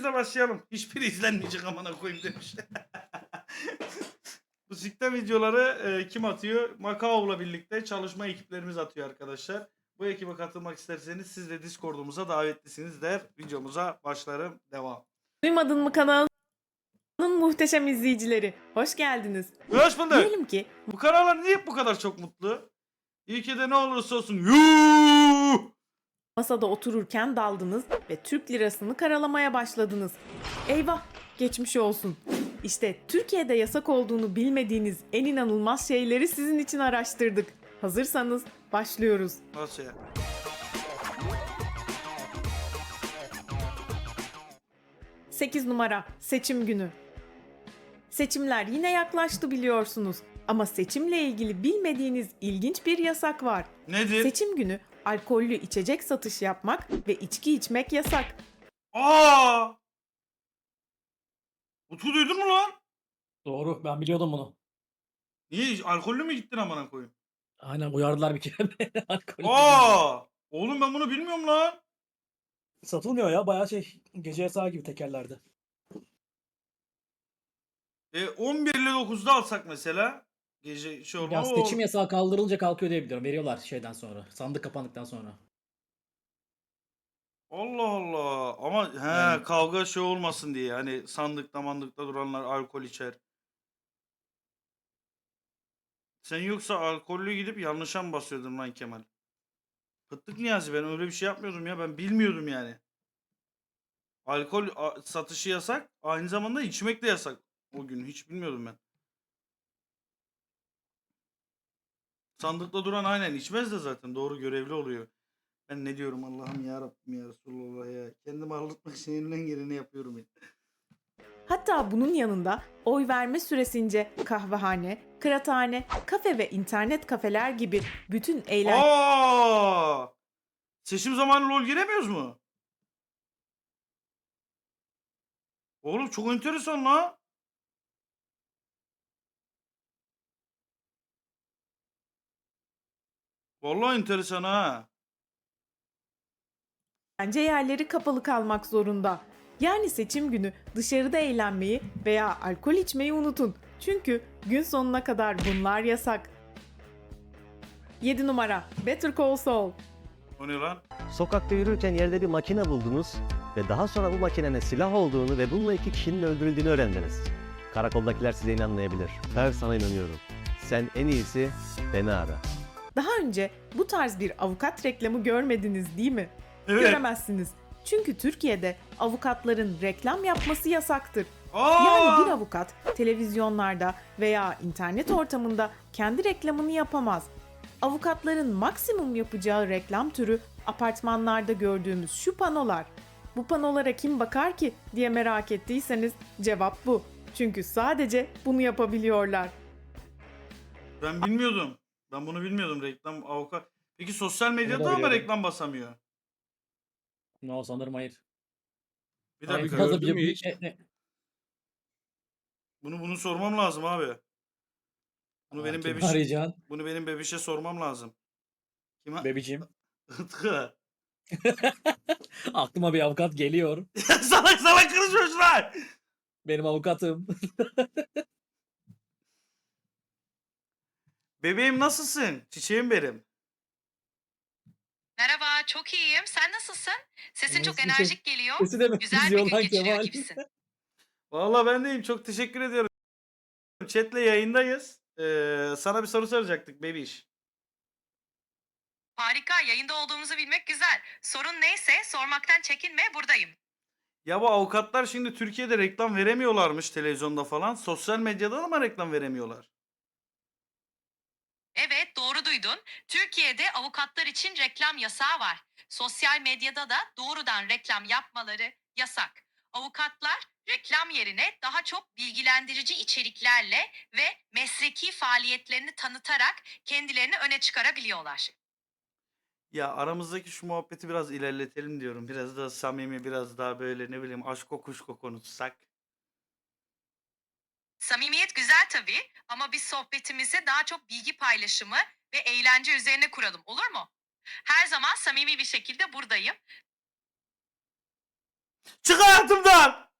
izle başlayalım. Hiçbiri izlenmeyecek amına koyayım demiş. Bu sikten videoları e, kim atıyor? Makao'la birlikte çalışma ekiplerimiz atıyor arkadaşlar. Bu ekibe katılmak isterseniz siz de Discord'umuza davetlisiniz der. Videomuza başlarım. Devam. Duymadın mı kanalın muhteşem izleyicileri? Hoş geldiniz. Hoş bulduk. Diyelim ki Bu kanallar niye bu kadar çok mutlu? İyi ki de ne olursa olsun. Yuuu! Masada otururken daldınız ve Türk lirasını karalamaya başladınız. Eyvah, geçmiş olsun. İşte Türkiye'de yasak olduğunu bilmediğiniz en inanılmaz şeyleri sizin için araştırdık. Hazırsanız başlıyoruz. Nasıl ya? Sekiz numara seçim günü. Seçimler yine yaklaştı biliyorsunuz. Ama seçimle ilgili bilmediğiniz ilginç bir yasak var. Nedir? Seçim günü alkollü içecek satış yapmak ve içki içmek yasak. Aa! Utku duydun mu lan? Doğru ben biliyordum bunu. Niye? Alkollü mü gittin amına koyayım? Aynen uyardılar bir kere beni. Alkol Aa! Oğlum ben bunu bilmiyorum lan. Satılmıyor ya bayağı şey gece yasağı gibi tekerlerde. E 11 ile 9'da alsak mesela. Gece olma. Ya Oo. seçim yasağı kaldırılınca kalkıyor diye biliyorum. Veriyorlar şeyden sonra. Sandık kapandıktan sonra. Allah Allah. Ama he Yani- kavga şey olmasın diye. Hani sandıkta mandıkta duranlar alkol içer. Sen yoksa alkollü gidip yanlışa mı basıyordun lan Kemal? Pıttık Niyazi ben öyle bir şey yapmıyordum ya. Ben bilmiyordum yani. Alkol a- satışı yasak. Aynı zamanda içmek de yasak. O gün hiç bilmiyordum ben. Sandıkta duran aynen içmez de zaten. Doğru görevli oluyor. Ben ne diyorum Allah'ım ya Rabbim ya Resulullah ya. Kendimi ağlatmak için elimden geleni yapıyorum ya. Hatta bunun yanında oy verme süresince kahvehane, kıraathane, kafe ve internet kafeler gibi bütün eğlence Aa! Seçim zamanı lol giremiyoruz mu? Oğlum çok enteresan la. Vallahi enteresan ha. yerleri kapalı kalmak zorunda. Yani seçim günü dışarıda eğlenmeyi veya alkol içmeyi unutun. Çünkü gün sonuna kadar bunlar yasak. 7 numara Better Call Saul O ne lan? Sokakta yürürken yerde bir makine buldunuz ve daha sonra bu makinenin silah olduğunu ve bununla iki kişinin öldürüldüğünü öğrendiniz. Karakoldakiler size inanmayabilir. Ben sana inanıyorum. Sen en iyisi beni ara. Daha önce bu tarz bir avukat reklamı görmediniz değil mi? Evet. Göremezsiniz. Çünkü Türkiye'de avukatların reklam yapması yasaktır. Aa! Yani bir avukat televizyonlarda veya internet ortamında kendi reklamını yapamaz. Avukatların maksimum yapacağı reklam türü apartmanlarda gördüğümüz şu panolar. Bu panolara kim bakar ki diye merak ettiyseniz cevap bu. Çünkü sadece bunu yapabiliyorlar. Ben bilmiyordum. Ben bunu bilmiyordum reklam avukat. Peki sosyal medyada ama biliyorum. reklam basamıyor. No sanırım hayır. Bir Hayır, dakika. fazla gördün mü bir- hiç? e- e- Bunu bunu sormam lazım abi. Bunu Aa, benim kimi bebiş arayacaksın? bunu benim bebişe sormam lazım. Kime? Bebiciğim. Itkı. Aklıma bir avukat geliyor. salak salak konuşuyorlar. Benim avukatım. Bebeğim nasılsın? Çiçeğim benim. Merhaba, çok iyiyim. Sen nasılsın? Sesin çok Nasılsın? enerjik geliyor. Sesi de Güzel bir benziyor gün lan geçiriyor Kemal. gibisin. Vallahi ben deyim. Çok teşekkür ediyorum. Chat'le yayındayız. Ee, sana bir soru soracaktık bebiş. Harika, yayında olduğumuzu bilmek güzel. Sorun neyse sormaktan çekinme, buradayım. Ya bu avukatlar şimdi Türkiye'de reklam veremiyorlarmış televizyonda falan. Sosyal medyada da mı reklam veremiyorlar? Evet, doğru duydun. Türkiye'de avukatlar için reklam yasağı var. Sosyal medyada da doğrudan reklam yapmaları yasak. Avukatlar reklam yerine daha çok bilgilendirici içeriklerle ve mesleki faaliyetlerini tanıtarak kendilerini öne çıkarabiliyorlar. Ya aramızdaki şu muhabbeti biraz ilerletelim diyorum. Biraz daha samimi, biraz daha böyle ne bileyim aşk kuşko konuşsak. Samimiyet güzel tabii ama biz sohbetimizi daha çok bilgi paylaşımı ve eğlence üzerine kuralım olur mu? Her zaman samimi bir şekilde buradayım. Çık hayatımdan!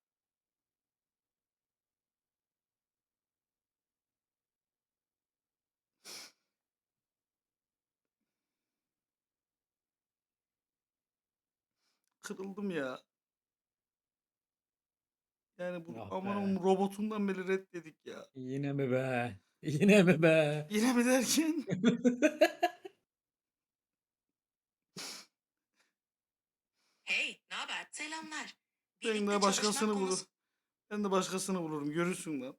Kırıldım ya. Yani bu Ah aman be. robotundan beri reddedik ya. Yine mi be? Yine mi be? Yine mi derken? Hey, ne haber? Selamlar. Ben Birlikte de başkasını bulur. konusu- Ben de başkasını bulurum. Görürsün lan.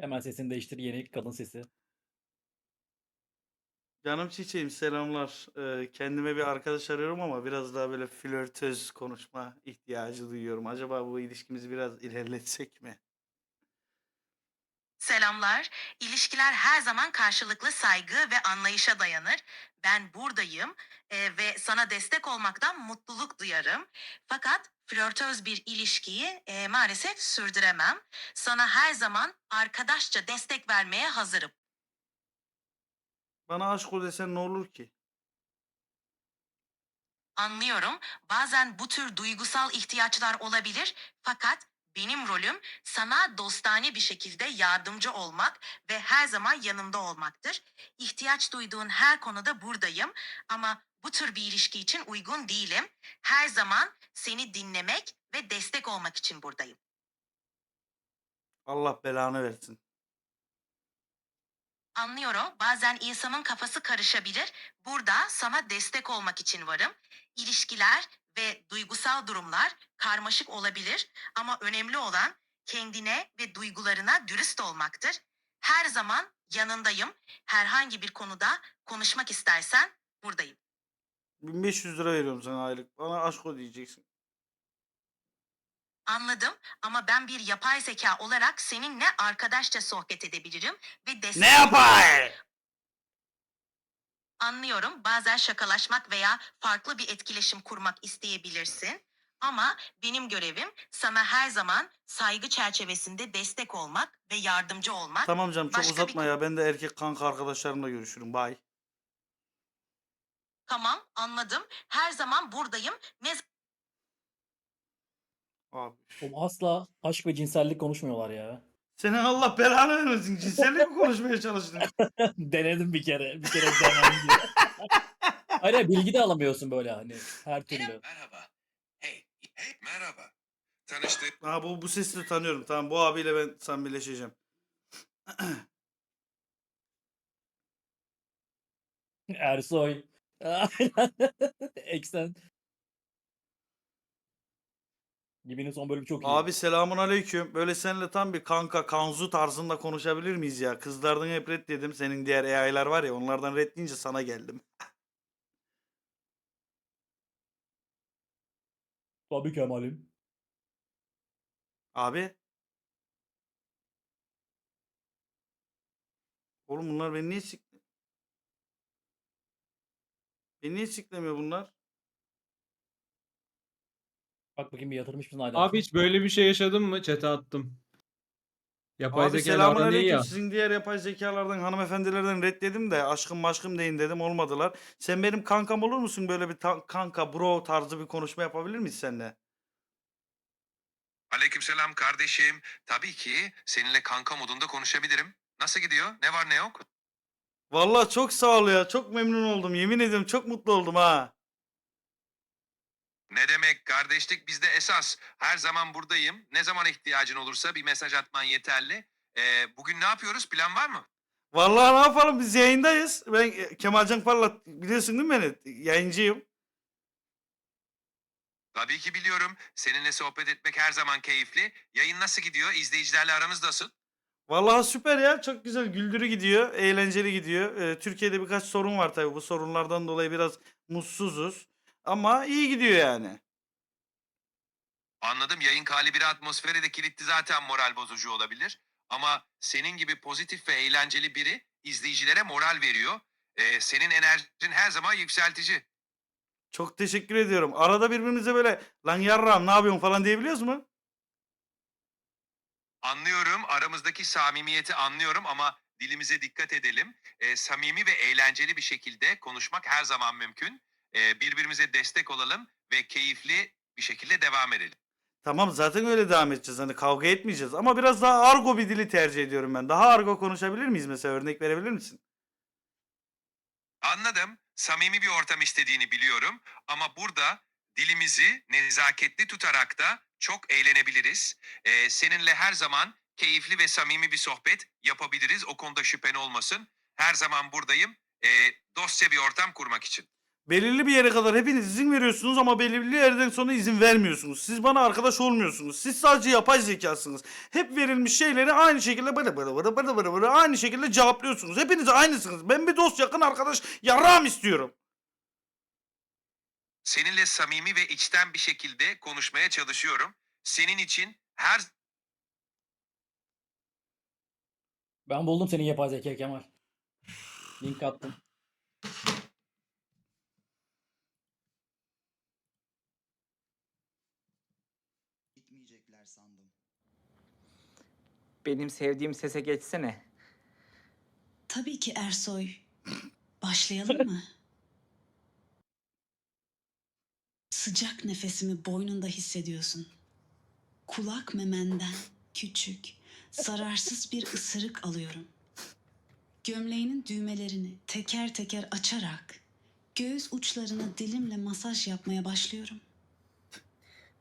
Hemen sesini değiştir. Yeni kadın sesi. Canım çiçeğim selamlar. Ee, kendime bir arkadaş arıyorum ama biraz daha böyle flörtöz konuşma ihtiyacı duyuyorum. Acaba bu ilişkimizi biraz ilerletsek mi? Selamlar. İlişkiler her zaman karşılıklı saygı ve anlayışa dayanır. Ben buradayım e, ve sana destek olmaktan mutluluk duyarım. Fakat flörtöz bir ilişkiyi e, maalesef sürdüremem. Sana her zaman arkadaşça destek vermeye hazırım. Bana aşk ol desen ne olur ki? Anlıyorum. Bazen bu tür duygusal ihtiyaçlar olabilir. Fakat benim rolüm sana dostane bir şekilde yardımcı olmak ve her zaman yanında olmaktır. İhtiyaç duyduğun her konuda buradayım ama bu tür bir ilişki için uygun değilim. Her zaman seni dinlemek ve destek olmak için buradayım. Allah belanı versin. Anlıyorum. Bazen insanın kafası karışabilir. Burada sana destek olmak için varım. İlişkiler ve duygusal durumlar karmaşık olabilir ama önemli olan kendine ve duygularına dürüst olmaktır. Her zaman yanındayım. Herhangi bir konuda konuşmak istersen buradayım. 1500 lira veriyorum sana aylık. Bana aşk ol diyeceksin. Anladım ama ben bir yapay zeka olarak seninle arkadaşça sohbet edebilirim ve destek Ne yapay? Anlıyorum. Bazen şakalaşmak veya farklı bir etkileşim kurmak isteyebilirsin. Ama benim görevim sana her zaman saygı çerçevesinde destek olmak ve yardımcı olmak. Tamam canım çok Başka bir uzatma ya. Ben de erkek kanka arkadaşlarımla görüşürüm. Bye. Tamam, anladım. Her zaman buradayım. Ne Abi. Oğlum asla aşk ve cinsellik konuşmuyorlar ya. Senin Allah belanı vermesin. Cinsellik mi konuşmaya çalıştın? Denedim bir kere. Bir kere denedim diye. Hayır bilgi de alamıyorsun böyle hani her türlü. Merhaba. Hey, hey, merhaba. Tanıştık. Ha bu bu sesi de tanıyorum. Tamam bu abiyle ben samimileşeceğim. Ersoy. Aynen. Eksen. Gibinin son bölümü çok iyi. Abi selamun aleyküm. Böyle seninle tam bir kanka kanzu tarzında konuşabilir miyiz ya? Kızlardan hep red dedim. Senin diğer AI'lar var ya onlardan red deyince sana geldim. Tabii Kemal'im. Abi. Oğlum bunlar beni niye sikle... Beni niye siklemiyor bunlar? Bak bakayım bir yatırmış mısın hala? Abi hiç böyle bir şey yaşadın mı? Chat'e attım. Yapay Abi selamun aran iyi aleyküm. ya. Sizin diğer yapay zekalardan hanımefendilerden reddedim de aşkım maşkım deyin dedim olmadılar. Sen benim kankam olur musun? Böyle bir ta- kanka bro tarzı bir konuşma yapabilir miyiz seninle? Aleykümselam kardeşim. Tabii ki seninle kanka modunda konuşabilirim. Nasıl gidiyor? Ne var ne yok? Vallahi çok sağ ol ya. Çok memnun oldum. Yemin ediyorum çok mutlu oldum ha. Ne demek kardeşlik bizde esas. Her zaman buradayım. Ne zaman ihtiyacın olursa bir mesaj atman yeterli. Ee, bugün ne yapıyoruz? Plan var mı? Vallahi ne yapalım biz yayındayız. Ben e, Kemalcan Parlat biliyorsun değil mi beni? Yayıncıyım. Tabii ki biliyorum. Seninle sohbet etmek her zaman keyifli. Yayın nasıl gidiyor? İzleyicilerle aramız nasıl? Vallahi süper ya. Çok güzel güldürü gidiyor. Eğlenceli gidiyor. Ee, Türkiye'de birkaç sorun var tabii. Bu sorunlardan dolayı biraz mutsuzuz. Ama iyi gidiyor yani. Anladım. Yayın kalibri atmosferi de kilitli zaten moral bozucu olabilir. Ama senin gibi pozitif ve eğlenceli biri izleyicilere moral veriyor. Ee, senin enerjin her zaman yükseltici. Çok teşekkür ediyorum. Arada birbirimize böyle lan yarram ne yapıyorsun falan diyebiliyoruz mu? Anlıyorum. Aramızdaki samimiyeti anlıyorum ama dilimize dikkat edelim. Ee, samimi ve eğlenceli bir şekilde konuşmak her zaman mümkün. Birbirimize destek olalım ve keyifli bir şekilde devam edelim. Tamam zaten öyle devam edeceğiz. Hani kavga etmeyeceğiz. Ama biraz daha argo bir dili tercih ediyorum ben. Daha argo konuşabilir miyiz mesela? Örnek verebilir misin? Anladım. Samimi bir ortam istediğini biliyorum ama burada dilimizi nezaketli tutarak da çok eğlenebiliriz. Ee, seninle her zaman keyifli ve samimi bir sohbet yapabiliriz. O konuda şüphen olmasın. Her zaman buradayım. Ee, dostça bir ortam kurmak için. Belirli bir yere kadar hepiniz izin veriyorsunuz ama belirli yerden sonra izin vermiyorsunuz. Siz bana arkadaş olmuyorsunuz. Siz sadece yapay zekasınız. Hep verilmiş şeyleri aynı şekilde bana bana bana bana bana bana aynı şekilde cevaplıyorsunuz. Hepiniz aynısınız. Ben bir dost yakın arkadaş yarrağım istiyorum. Seninle samimi ve içten bir şekilde konuşmaya çalışıyorum. Senin için her Ben buldum senin yapay zeka Kemal. Link attım. Sandım. Benim sevdiğim sese geçsene. Tabii ki Ersoy. Başlayalım mı? Sıcak nefesimi boynunda hissediyorsun. Kulak memenden küçük, zararsız bir ısırık alıyorum. Gömleğinin düğmelerini teker teker açarak göğüs uçlarına dilimle masaj yapmaya başlıyorum.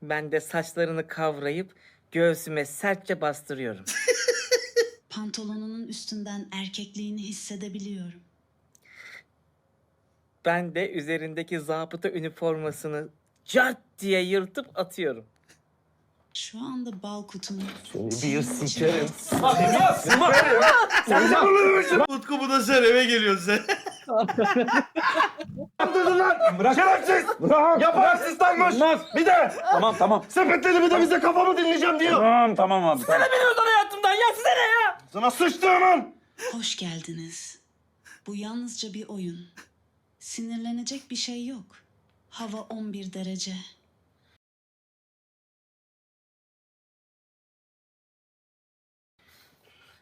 Ben de saçlarını kavrayıp göğsüme sertçe bastırıyorum. Pantolonunun üstünden erkekliğini hissedebiliyorum. Ben de üzerindeki zabıta üniformasını cart diye yırtıp atıyorum. Şu anda bal kutumu Bir sikerim. Utku bu da sen eve geliyorsun sen. Tamam tamam. Sepetleri bir de bize kafamı dinleyeceğim diyor. Tamam tamam abi. Tamam. Özel hayatımdan ya size ne ya? Sana sıçtı hemen. Hoş geldiniz. Bu yalnızca bir oyun. Sinirlenecek bir şey yok. Hava 11 derece.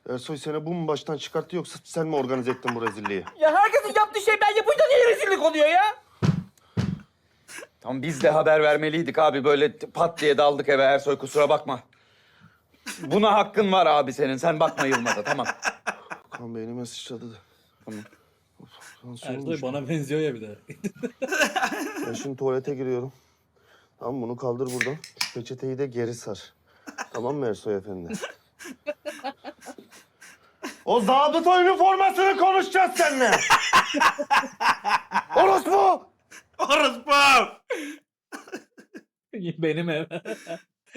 Ersoy seni bu mu baştan çıkarttı yoksa sen mi organize ettin bu rezilliği? Ya herkesin yaptığı şey ben yapınca niye rezillik oluyor ya? Tamam biz de haber vermeliydik abi. Böyle pat diye daldık eve Ersoy kusura bakma. Buna hakkın var abi senin. Sen bakma Yılmaz'a tamam. Kan beynime sıçradı da. Tamam. Ersoy bana benziyor ya bir de. Ben şimdi tuvalete giriyorum. Tamam bunu kaldır buradan. Şu peçeteyi de geri sar. tamam mı Ersoy Efendi? O zabıta üniformasını konuşacağız seninle. Orospu! Orospu! Benim ev.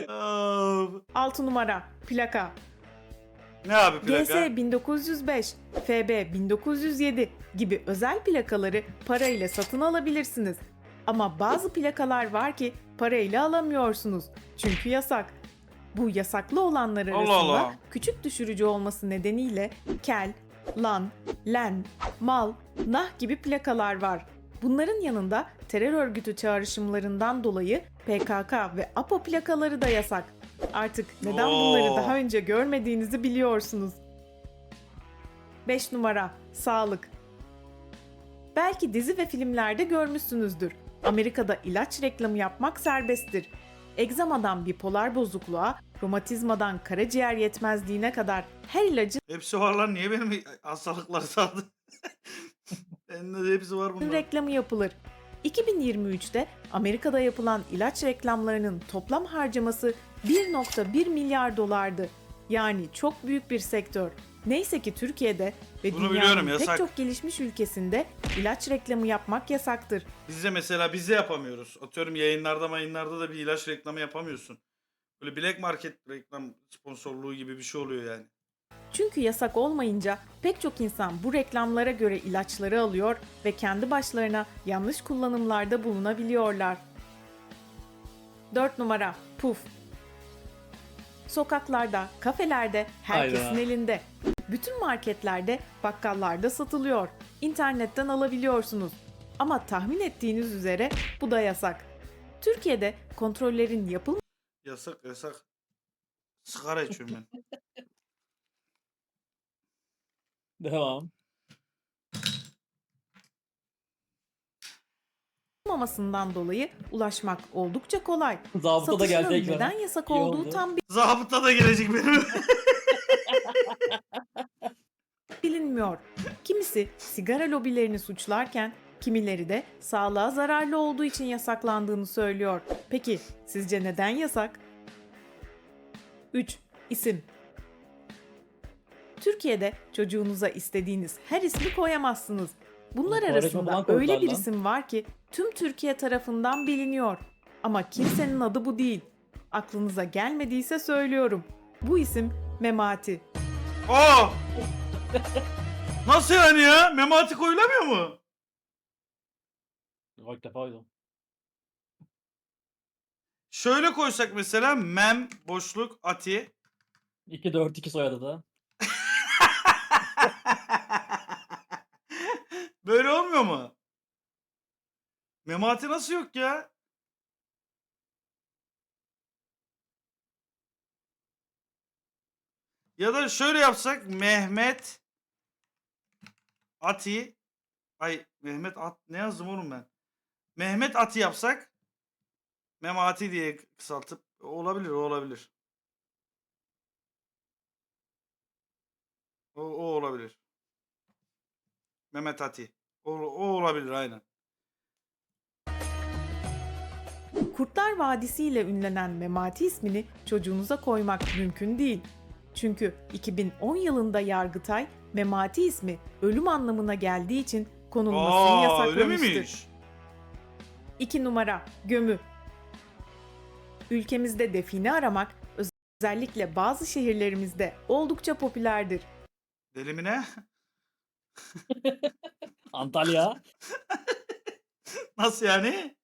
Of. 6 numara plaka ne abi plaka? GS 1905, FB 1907 gibi özel plakaları parayla satın alabilirsiniz. Ama bazı plakalar var ki parayla alamıyorsunuz. Çünkü yasak. Bu yasaklı olanlar Allah arasında Allah. küçük düşürücü olması nedeniyle kel, lan, len, mal, nah gibi plakalar var. Bunların yanında terör örgütü çağrışımlarından dolayı PKK ve APO plakaları da yasak. Artık neden bunları Oo. daha önce görmediğinizi biliyorsunuz. 5 numara Sağlık Belki dizi ve filmlerde görmüşsünüzdür. Amerika'da ilaç reklamı yapmak serbesttir. Egzamadan bipolar bozukluğa, romatizmadan karaciğer yetmezliğine kadar her ilacın Hepsi var lan niye benim hastalıkları sardı? Bende de hepsi var bunlar. reklamı yapılır. 2023'te Amerika'da yapılan ilaç reklamlarının toplam harcaması 1.1 milyar dolardı. Yani çok büyük bir sektör. Neyse ki Türkiye'de ve Bunu biliyorum, dünyanın pek yasak. çok gelişmiş ülkesinde ilaç reklamı yapmak yasaktır. Bizde mesela biz de yapamıyoruz. Atıyorum yayınlarda mayınlarda da bir ilaç reklamı yapamıyorsun. Böyle Black Market reklam sponsorluğu gibi bir şey oluyor yani. Çünkü yasak olmayınca pek çok insan bu reklamlara göre ilaçları alıyor ve kendi başlarına yanlış kullanımlarda bulunabiliyorlar. 4 numara Puf Sokaklarda, kafelerde, herkesin Hayda. elinde. Bütün marketlerde, bakkallarda satılıyor. İnternetten alabiliyorsunuz. Ama tahmin ettiğiniz üzere bu da yasak. Türkiye'de kontrollerin yapılmadığı Yasak yasak. Sigara içiyorum ben. Devam. Yapılmamasından dolayı ulaşmak oldukça kolay. Zabıta da ekrana. neden yasak İyi olduğu oldu. tam Zabıta da gelecek benim. bilinmiyor. Kimisi sigara lobilerini suçlarken kimileri de sağlığa zararlı olduğu için yasaklandığını söylüyor. Peki sizce neden yasak? 3. İsim Türkiye'de çocuğunuza istediğiniz her ismi koyamazsınız. Bunlar arasında öyle bir isim var ki tüm Türkiye tarafından biliniyor. Ama kimsenin adı bu değil. Aklınıza gelmediyse söylüyorum. Bu isim Memati. Aa! Nasıl yani ya? Memati koyulamıyor mu? İlk defa duydum. Şöyle koysak mesela mem boşluk ati. 2-4-2 soyadı da. Böyle olmuyor mu? Memati nasıl yok ya? Ya da şöyle yapsak Mehmet Ati Ay Mehmet At ne yazdım oğlum ben? Mehmet Ati yapsak Memati diye kısaltıp olabilir olabilir. O, o olabilir. Mehmet Ati. O, o olabilir aynen. Kurtlar Vadisi ile ünlenen Memati ismini çocuğunuza koymak mümkün değil. Çünkü 2010 yılında Yargıtay Memati ismi ölüm anlamına geldiği için konulmasını Aa yasaklamıştır. miymiş? 2 numara gömü. Ülkemizde define aramak özellikle bazı şehirlerimizde oldukça popülerdir. Deli mi ne? Antalya. Nasıl yani?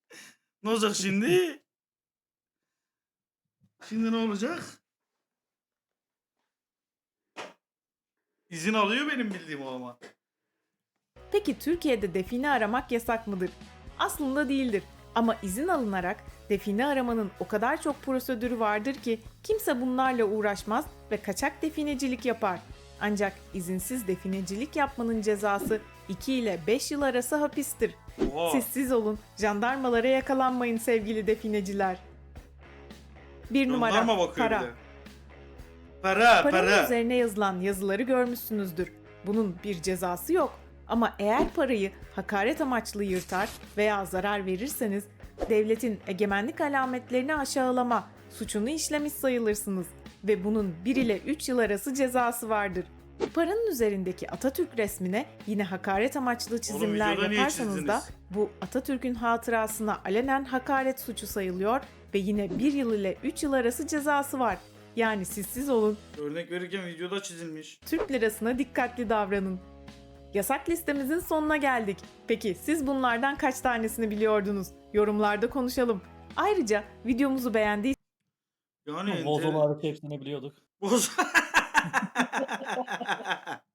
Ne olacak şimdi? Şimdi ne olacak? İzin alıyor benim bildiğim o ama. Peki Türkiye'de define aramak yasak mıdır? Aslında değildir. Ama izin alınarak define aramanın o kadar çok prosedürü vardır ki kimse bunlarla uğraşmaz ve kaçak definecilik yapar. Ancak izinsiz definecilik yapmanın cezası 2 ile 5 yıl arası hapistir. Oha. Sessiz olun, jandarmalara yakalanmayın sevgili defineciler. Bir numara Jandarma bakıyor para. bir de. Para, Paranın para. üzerine yazılan yazıları görmüşsünüzdür. Bunun bir cezası yok. Ama eğer parayı hakaret amaçlı yırtar veya zarar verirseniz devletin egemenlik alametlerini aşağılama suçunu işlemiş sayılırsınız ve bunun 1 ile 3 yıl arası cezası vardır. Paranın üzerindeki Atatürk resmine yine hakaret amaçlı çizimler yaparsanız da bu Atatürk'ün hatırasına alenen hakaret suçu sayılıyor ve yine 1 yıl ile 3 yıl arası cezası var. Yani sizsiz olun, Örnek verirken videoda çizilmiş. Türk lirasına dikkatli davranın. Yasak listemizin sonuna geldik. Peki siz bunlardan kaç tanesini biliyordunuz? Yorumlarda konuşalım. Ayrıca videomuzu beğendiyseniz Yani Bozolu hariç hepsini biliyorduk. Boz.